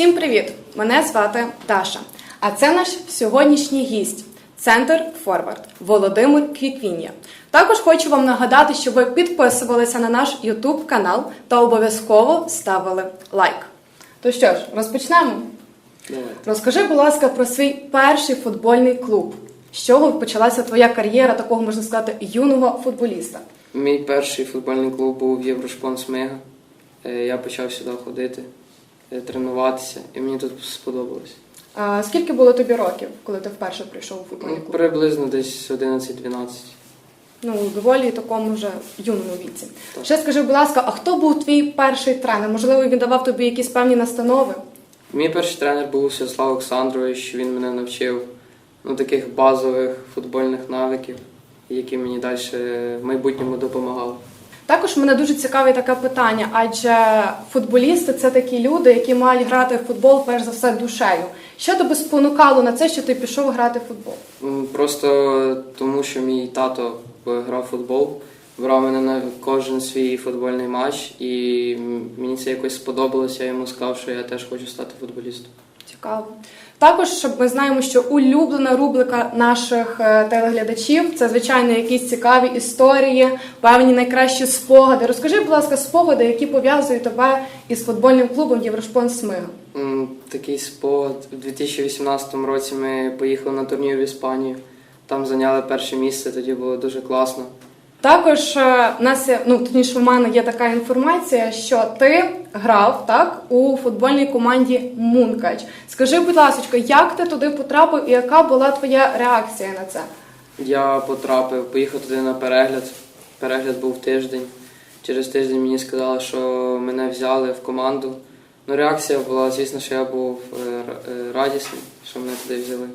Всім привіт! Мене звати Даша. А це наш сьогоднішній гість, центр Форвард Володимир Квітвіння. Також хочу вам нагадати, щоб ви підписувалися на наш YouTube канал та обов'язково ставили лайк. То що ж, розпочнемо. Розкажи, будь ласка, про свій перший футбольний клуб. З чого почалася твоя кар'єра такого, можна сказати, юного футболіста? Мій перший футбольний клуб був Єврошпон Смига. Е, Я почав сюди ходити, тренуватися, і мені тут сподобалось. А, скільки було тобі років, коли ти вперше прийшов у Ну, футбольний клуб? приблизно десь 11-12. Ну, доволі такому вже юному віці. Так. Ще скажи, будь ласка, а хто був твій перший тренер? Можливо, він давав тобі якісь певні настанови? Мій перший тренер був Святослав Олександрович. Він мене навчив ну, таких базових футбольних навиків, які мені далі в майбутньому допомагали. Також мене дуже цікавить таке питання, адже футболісти це такі люди, які мають грати в футбол перш за все душею. Що тебе спонукало на це, що ти пішов грати в футбол? Просто тому, що мій тато грав в футбол, брав мене на кожен свій футбольний матч, і мені це якось сподобалося. Я йому сказав, що я теж хочу стати футболістом. Цікаво. Також щоб ми знаємо, що улюблена рубрика наших е, телеглядачів це звичайно якісь цікаві історії, певні найкращі спогади. Розкажи, будь ласка, спогади, які пов'язують тебе із футбольним клубом Єврошпон Смига. Такий спогад. У 2018 році ми поїхали на турнір в Іспанію. Там зайняли перше місце, тоді було дуже класно. Також е, в нас ну точніше, в мене є така інформація, що ти грав так у футбольній команді Мункач. Скажи, будь ласка, як ти туди потрапив і яка була твоя реакція на це? Я потрапив, поїхав туди на перегляд. Перегляд був тиждень. Через тиждень мені сказали, що мене взяли в команду. Ну, реакція була, звісно, що я був е, е, радісний, що мене туди взяли.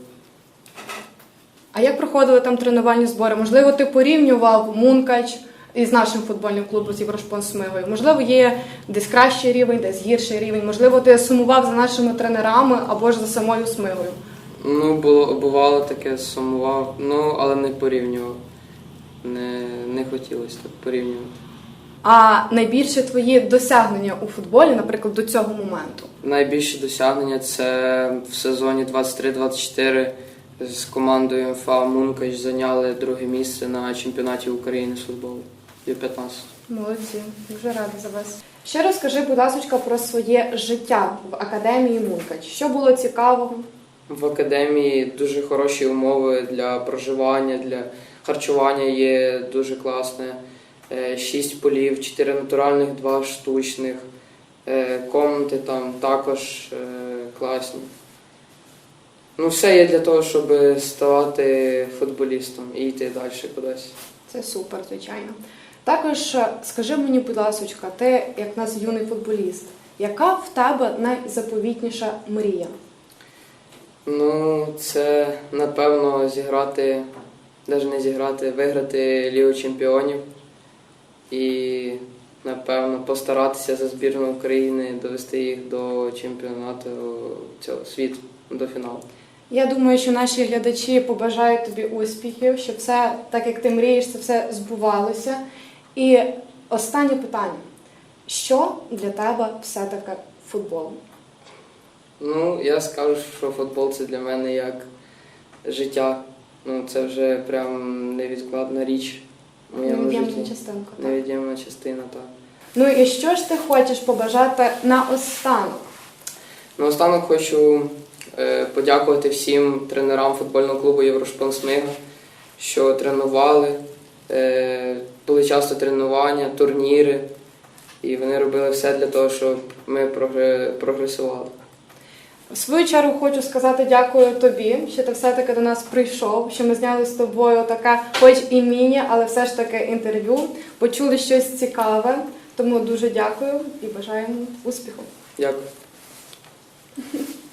А як проходили там тренувальні збори? Можливо, ти порівнював Мункач із нашим футбольним клубом з Єврошпон Смигою? Можливо, є десь кращий рівень, десь гірший рівень. Можливо, ти сумував за нашими тренерами або ж за самою Смигою. Ну, було, бувало таке, сумував, ну, але не порівнював. Не, не хотілося так порівнювати. А найбільше твої досягнення у футболі, наприклад, до цього моменту? Найбільше досягнення це в сезоні 23-24 з командою МФА Мункач зайняли друге місце на чемпіонаті України з футболу. Ю-15. Молодці, дуже рада за вас. Ще розкажи, будь ласка, про своє життя в академії Мункач. Що було цікавого? В академії дуже хороші умови для проживання, для харчування є дуже класне. Е, Шість полів, чотири натуральних, два штучних. Е, Комнати там також е, класні. Ну, все є для того, щоб ставати футболістом і йти далі кудись. Це супер, звичайно. Також е, скажи мені, будь ласка, ти як нас юний футболіст, яка в тебе найзаповітніша мрія? Ну, це напевно зіграти, навіть не зіграти, виграти Лігу Чемпіонів і напевно постаратися за збірну України довести їх до чемпіонату цього світу, до фіналу. Я думаю, що наші глядачі побажають тобі успіхів, щоб все так, як ти мрієш, це все збувалося. І останнє питання: що для тебе все-таки футбол? Ну, я скажу, що футбол це для мене як життя. Ну, це вже прям невідкладна річ Невід'ємна частинка. Так? Невід'ємна частина, так. Ну і що ж ти хочеш побажати наостанок? Наостанок хочу подякувати всім тренерам футбольного клубу Єврошпон Смига, що тренували. Е, були часто тренування, турніри, і вони робили все для того, щоб ми прогресували. В свою чергу хочу сказати дякую тобі, що ти все-таки до нас прийшов, що ми зняли з тобою таке, хоч і міні, але все ж таки інтерв'ю. Почули щось цікаве. Тому дуже дякую і бажаємо успіху. Дякую.